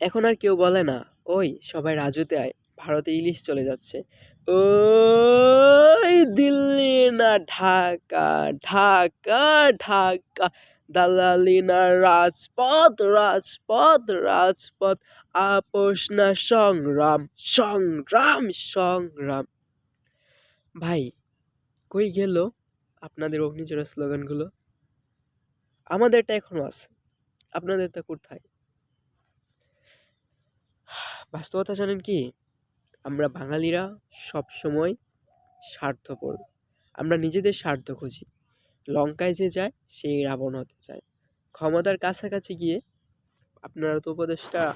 এখন আর কেউ বলে না, ওই, সবাই রাজুতে আয়, ভারতে ইলিশ চলে যাচ্ছে। ওই, দিল্লি না ঢাকা ঢাকা ঢাকা, দালালি না রাজপথ রাজপথ রাজপথ, আপোষ না সংগ্রাম সংগ্রাম সংগ্রাম। ভাই, কই গেল আপনাদের অগ্নিচড়া স্লোগানগুলো? আমাদেরটা এখনও আছে, আপনাদেরটা কোথায়? বাস্তবতা জানেন কি? আমরা বাঙালিরা সব সময় স্বার্থপর। আমরা নিজেদের স্বার্থ খুঁজি। লঙ্কায় যে যায়, সেই রাবণ হতে চায়। ক্ষমতার কাছাকাছি গিয়ে আপনারা তো উপদেষ্টা,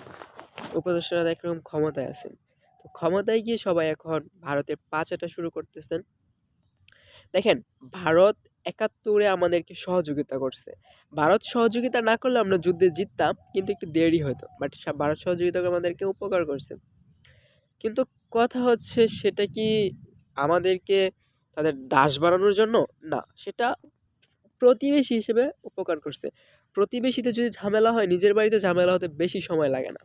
উপদেষ্টারা একরকম ক্ষমতায় আছেন। তো ক্ষমতায় গিয়ে সবাই এখন ভারতের পাচাটা শুরু করতেছেন। দেখেন, ভারত একাত্তরে আমাদেরকে সহযোগিতা করছে। ভারত সহযোগিতা না করলে আমরা যুদ্ধে জিততাম, কিন্তু একটু দেরি হতো বাট ভারত সহযোগিতা আমাদেরকে উপকার করছে। কিন্তু কথা হচ্ছে সেটা কি আমাদেরকে তাদের দাস বানানোর জন্য? না, সেটা প্রতিবেশী হিসেবে উপকার করছে। প্রতিবেশীতে যদি ঝামেলা হয়, নিজের বাড়িতে ঝামেলা হতে বেশি সময় লাগে না।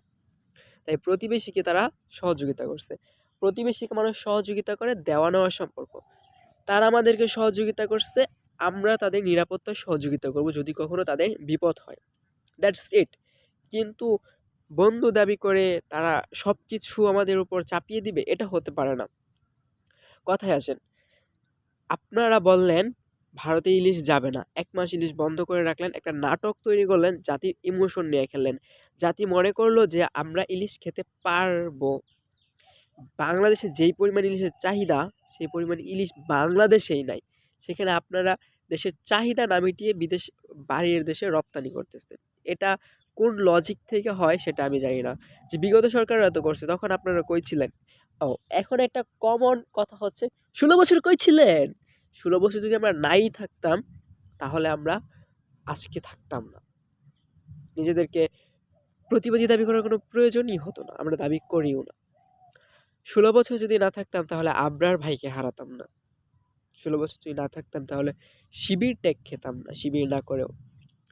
তাই প্রতিবেশীকে তারা সহযোগিতা করছে। প্রতিবেশীকে মানুষ সহযোগিতা করে দেওয়া নেওয়ার সম্পর্ক। তারা আমাদেরকে সহযোগিতা করছে আমরা তাদের নিরাপত্তায় সহযোগিতা করব যদি কখনো তাদের বিপদ হয়। দ্যাটস ইট কিন্তু বন্ধু দাবি করে তারা সব কিছু আমাদের উপর চাপিয়ে দিবে, এটা হতে পারে না। কথায় আসেন, আপনারা বললেন ভারতে ইলিশ যাবে না। এক মাস ইলিশ বন্ধ করে রাখলেন, একটা নাটক তৈরি করলেন, জাতির ইমোশন নিয়ে খেললেন জাতি মনে করল যে আমরা ইলিশ খেতে পারব। বাংলাদেশে যেই পরিমাণ ইলিশের চাহিদা, সেই পরিমাণ ইলিশ বাংলাদেশেই নাই। সেখানে আপনারা দেশের চাহিদা না মিটিয়ে বিদেশ, বাইরের দেশে রপ্তানি করতেছেন। এটা কোন লজিক থেকে হয় সেটা আমি জানি না। যে বিগত সরকাররা তো করছে, তখন আপনারা কই ছিলেন? ও, এখন একটা কমন কথা হচ্ছে, ষোলো বছর কই ছিলেন? ষোলো বছর যদি আমরা নাই থাকতাম, তাহলে আমরা আজকে থাকতাম না। নিজেদেরকে প্রতিবাদী দাবি করার কোনো প্রয়োজনই হতো না, আমরা দাবি করিও না। ষোলো বছর যদি না থাকতাম, তাহলে আবরার ভাইকে হারাতাম না। ষোলো বছর যদি না থাকতাম তাহলে শিবির ট্যাগ খেতাম না, শিবির না করেও।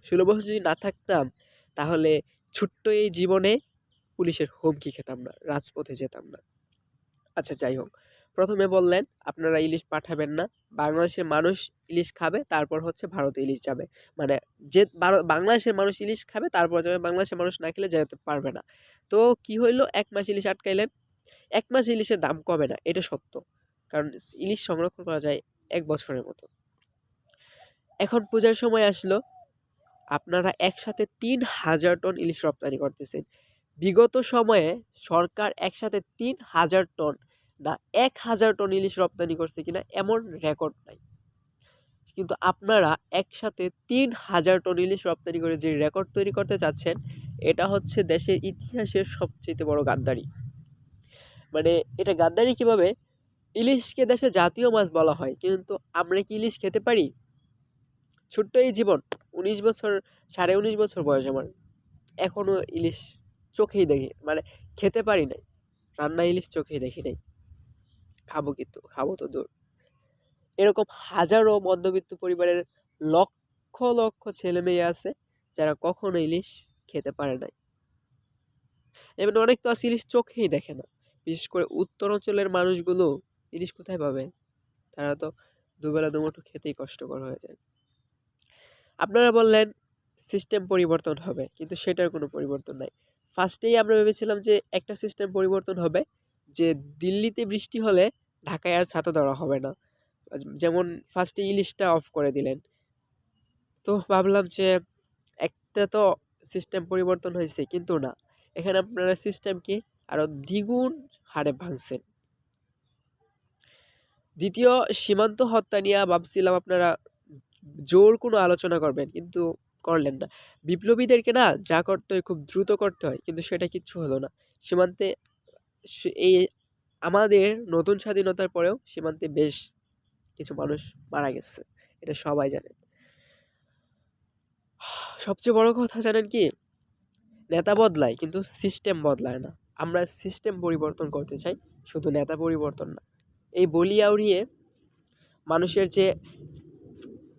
ষোলো বছর যদি না থাকতাম তাহলে ছোট্ট এই জীবনে পুলিশের হুমকি খেতাম না, রাজপথে যেতাম না। আচ্ছা যাই হোক। প্রথমে বললেন, আপনারা ইলিশ পাঠাবেন না। বাংলাদেশের মানুষ ইলিশ খাবে, তারপর হচ্ছে ভারতে ইলিশ যাবে। মানে যে বাংলাদেশের মানুষ ইলিশ খাবে, তারপর যাবে। বাংলাদেশের মানুষ না খেলে যেতে পারবে না। তো কি হইল? এক মাস ইলিশ আটকাইলেন। এক মাস ইলিশের দাম কমে না, এটা সত্য। কারণ ইলিশ সংরক্ষণ করা যায় এক বছরের মতো। এখন পূজার সময় আসলো। আপনারা একসাথে তিন হাজার টন ইলিশ রপ্তানি করতেছেন। বিগত সময়ে সরকার একসাথে তিন হাজার টন না এক হাজার টন ইলিশ রপ্তানি করছে কিনা এমন রেকর্ড নাই। কিন্তু আপনারা একসাথে তিন হাজার টন ইলিশ রপ্তানি করে যে রেকর্ড তৈরি করতে চাচ্ছেন, এটা হচ্ছে দেশের ইতিহাসের সবচেয়ে বড় গাদ্দারি। মানে এটা গাদ্দারি কীভাবে? ইলিশকে দেশে জাতীয় মাছ বলা হয়। কিন্তু আমরা কি ইলিশ খেতে পারি? ছোট্ট এই জীবন, উনিশ বছর, সাড়ে উনিশ বছর বয়স আমার। এখনও ইলিশ চোখেই দেখি মানে খেতে পারি নাই। রান্না ইলিশ চোখেই দেখি নাই। খাব কিন্তু, খাব তো দূর। এরকম হাজারো মধ্যবিত্ত পরিবারের লক্ষ লক্ষ ছেলে মেয়ে আছে, যারা কখনো ইলিশ খেতে পারে নাই। এমন অনেক তো আছে, ইলিশ চোখেই দেখে না। বিশেষ করে উত্তর অঞ্চলের মানুষগুলো ইলিশ কোথায় পাবে? তারা তো দুবেলা দুমুঠো খেতেই কষ্টকর হয়ে যায়। আপনারা বললেন সিস্টেম পরিবর্তন হবে, কিন্তু সেটার কোনো পরিবর্তন নাই। ফার্স্টেই আমরা ভেবেছিলাম যে একটা সিস্টেম পরিবর্তন হবে, যে দিল্লিতে বৃষ্টি হলে ঢাকায় আর ছাতা ধরা হবে না। যেমন ফার্স্টে ইলিশটা অফ করে দিলেন। তো ভাবলাম যে একটা তো সিস্টেম পরিবর্তন হয়েছে, কিন্তু না। এখানে আপনারা সিস্টেমকে আরও দ্বিগুণ হারে ভাঙছেন। দ্বিতীয়, সীমান্ত হত্যা নিয়ে ভাবছিলাম আপনারা জোর কোনো আলোচনা করবেন, কিন্তু করলেন না। বিপ্লবীদেরকে না যা করতে খুব দ্রুত করতে হয়, কিন্তু সেটা কিচ্ছু হলো না। সীমান্তে এই আমাদের নতুন স্বাধীনতার পরেও সীমান্তে বেশ কিছু মানুষ মারা গেছে, এটা সবাই জানেন সবচেয়ে বড় কথা জানেন কি, নেতা বদলায়, কিন্তু সিস্টেম বদলায় না। আমরা সিস্টেম পরিবর্তন করতে চাই, শুধু নেতা পরিবর্তন না। এই বলি আউড়িয়ে মানুষের যে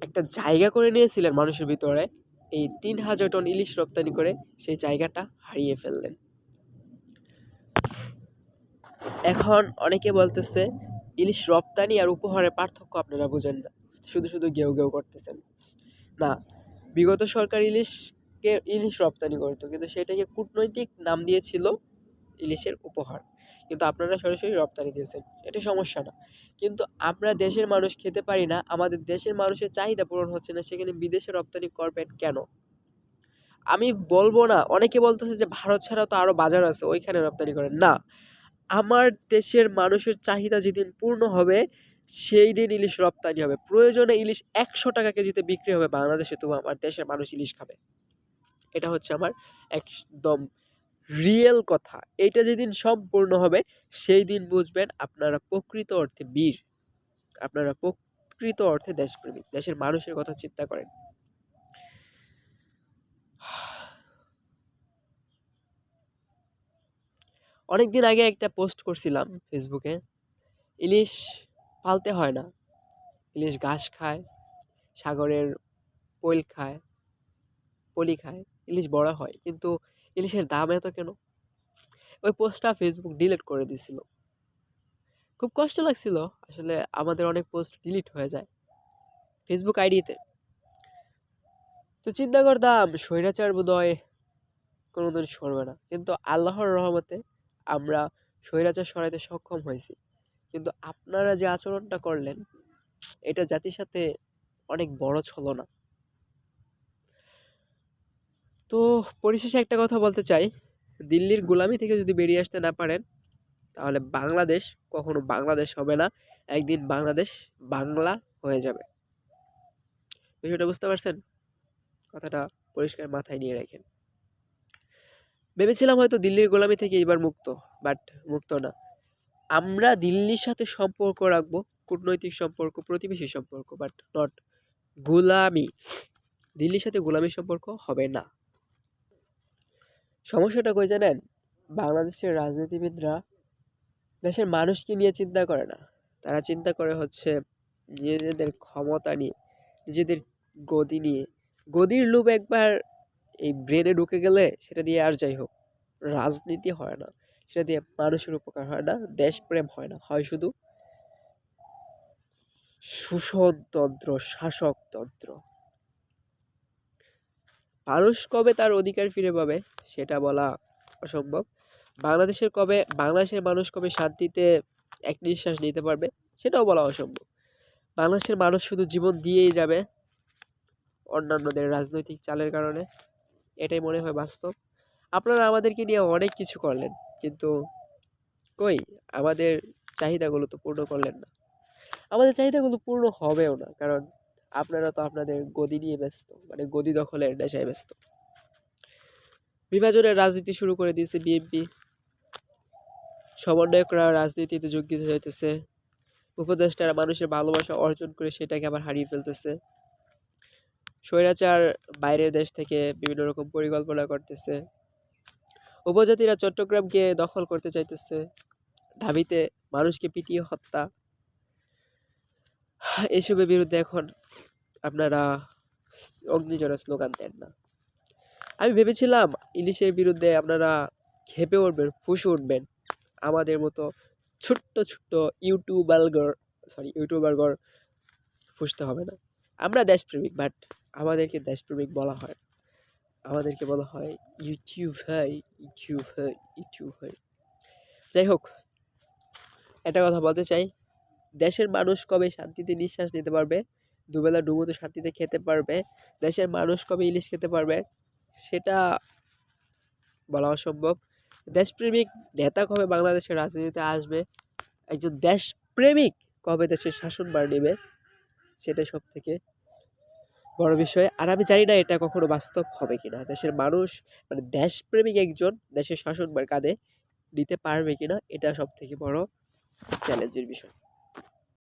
একটা জায়গা করে নিয়েছিলেন মানুষের ভিতরে, এই তিন হাজার টন ইলিশ রপ্তানি করে সেই জায়গাটা হারিয়ে ফেললেন। এখন অনেকে বলতেছে, ইলিশ রপ্তানি আর উপহারের পার্থক্য আপনারা বোঝেন না, শুধু শুধু গেউ গেউ করতেছেন। না, বিগত সরকার ইলিশকে, ইলিশ রপ্তানি করতো, কিন্তু সেটাকে কূটনৈতিক নাম দিয়েছিল ইলিশের উপহার। কিন্তু আপনারা সরাসরি রপ্তানি দিয়েছেন। এটা সমস্যা না। কিন্তু আমরা দেশের মানুষ খেতে পারি না, আমাদের দেশের মানুষের চাহিদা পূরণ হচ্ছে না, সেখানে বিদেশে রপ্তানি করবেন কেন? আমি বলব না, অনেকে বলতেছে যে ভারত ছাড়া তো আরও বাজার আছে, ওইখানে রপ্তানি করেন। না, আমার দেশের মানুষের চাহিদা যেদিন পূর্ণ হবে, সেই দিন ইলিশ রপ্তানি হবে। প্রয়োজনে ইলিশ একশো টাকা কেজিতে বিক্রি হবে বাংলাদেশে, তবু আমার দেশের মানুষ ইলিশ খাবে। এটা হচ্ছে আমার একদম রিয়েল কথা। এটা যেদিন সম্পূর্ণ হবে সেই দিন বুঝবেন আপনারা প্রকৃত অর্থে বীর। আপনারা প্রকৃত অর্থে দেশপ্রেমিক, দেশের মানুষের কথা চিন্তা করেন। অনেকদিন আগে একটা পোস্ট করছিলাম ফেসবুকে, ইলিশ পালতে হয় না। ইলিশ ঘাস খায়, সাগরের পোল খায়, পলি খায়, ইলিশ বড় হয়। কিন্তু ইলিশের দাম এত কেন? ওই পোস্টটা ফেসবুক ডিলিট করে দিছিল খুব কষ্ট লাগছিল। আসলে আমাদের অনেক পোস্ট ডিলিট হয়ে যায় ফেসবুক আইডিতে তো চিন্তা করতাম স্বৈরাচার বোধহয় কোনোদিন সরবে না। কিন্তু আল্লাহর রহমতে আমরা স্বৈরাচার সরাইতে সক্ষম হয়েছি। কিন্তু আপনারা যে আচরণটা করলেন, এটা জাতির সাথে অনেক বড় ছলনা। তো পরিশেষে একটা কথা বলতে চাই। দিল্লির গোলামি থেকে যদি বেরিয়ে আসতে না পারেন, তাহলে বাংলাদেশ, কখনো বাংলাদেশ হবে না, একদিন বাংলাদেশ বাংলা হয়ে যাবে। বিষয়টা বুঝতে পারছেন? কথাটা পরিষ্কার মাথায় নিয়ে রাখেন। ভেবেছিলাম হয়তো দিল্লির গোলামি থেকে এবার মুক্ত, বাট মুক্ত না। আমরা দিল্লির সাথে সম্পর্ক রাখব, কূটনৈতিক সম্পর্ক, প্রতিবেশী সম্পর্ক, বাট নট গোলামি। দিল্লির সাথে গোলামি সম্পর্ক হবে না। সমস্যাটা কই জানেন? বাংলাদেশের রাজনীতিবিদরা দেশের মানুষকে নিয়ে চিন্তা করে না। তারা চিন্তা করে হচ্ছে নিজেদের ক্ষমতা নিয়ে, নিজেদের গদি নিয়ে। গদির লোভ একবার এই ব্রেনে ঢুকে গেলে সেটা দিয়ে আর যাই হোক, রাজনীতি হয় না। সেটা দিয়ে মানুষের উপকার হয় না, দেশপ্রেম হয় না। হয় শুধু শোষণতন্ত্র শাসকতন্ত্র মানুষ কবে তার অধিকার ফিরে পাবে? সেটা বলা অসম্ভব। বাংলাদেশের কবে, বাংলাদেশের মানুষ কবে শান্তিতে এক নিঃশ্বাস নিতে পারবে? সেটাও বলা অসম্ভব। বাংলাদেশের মানুষ শুধু জীবন দিয়েই যাবে অন্যান্যদের রাজনৈতিক চালের কারণে। এটাই মনে হয় বাস্তব। আপনারা আমাদেরকে নিয়ে অনেক কিছু করলেন, কিন্তু কই? আমাদের চাহিদাগুলো তো পূর্ণ করলেন না। আমাদের চাহিদাগুলো পূর্ণ হবেও না, কারণ আপনারা তো আপনাদের গদি নিয়ে ব্যস্ত মানে গদি দখলের নেশায় ব্যস্ত। বিভাজনের রাজনীতি শুরু করে দিয়েছে বিএনপি সমন্বয়করা রাজনীতিতে যোগ দিতে চাইতেছে। উপদেষ্টারা মানুষের ভালোবাসা অর্জন করে সেটাকে আবার হারিয়ে ফেলতেছে। স্বৈরাচার বাইরের দেশ থেকে বিভিন্ন রকম পরিকল্পনা করতেছে। উপজাতিরা চট্টগ্রামকে দখল করতে চাইতেছে। ঢাবিতে মানুষকে পিটিয়ে হত্যা। এসবের বিরুদ্ধে এখন আপনারা অগ্নিজরা স্লোগান দেন না। আমি ভেবেছিলাম ইলিশের বিরুদ্ধে আপনারা খেপে উঠবেন, ফুসে উঠবেন। আমাদের মতো ছোট্ট ছোট্ট ইউটিউবারগর সরি ইউটিউবারগর ফুসতে হবে না। আমরা দেশপ্রেমিক বাট আমাদেরকে দেশপ্রেমিক বলা হয়। আমাদেরকে বলা হয় ইউটিউবার ইউটিউব ইউটিউবার যাই হোক, একটা কথা বলতে চাই। দেশের মানুষ কবে শান্তিতে নিঃশ্বাস নিতে পারবে? দুবেলা ডুবোতে শান্তিতে খেতে পারবে? দেশের মানুষ কবে ইলিশ খেতে পারবে? সেটা বলা অসম্ভব। দেশপ্রেমিক নেতা কবে বাংলাদেশের রাজনীতিতে আসবে? একজন দেশপ্রেমিক কবে দেশের শাসনভার নেবে? সেটা সব থেকে বড় বিষয়। আর আমি জানি না এটা কখনো বাস্তব হবে কিনা। দেশের মানুষ মানে দেশপ্রেমিক একজন দেশের শাসনভার কাঁধে নিতে পারবে কিনা, এটা সব থেকে বড় চ্যালেঞ্জের বিষয়।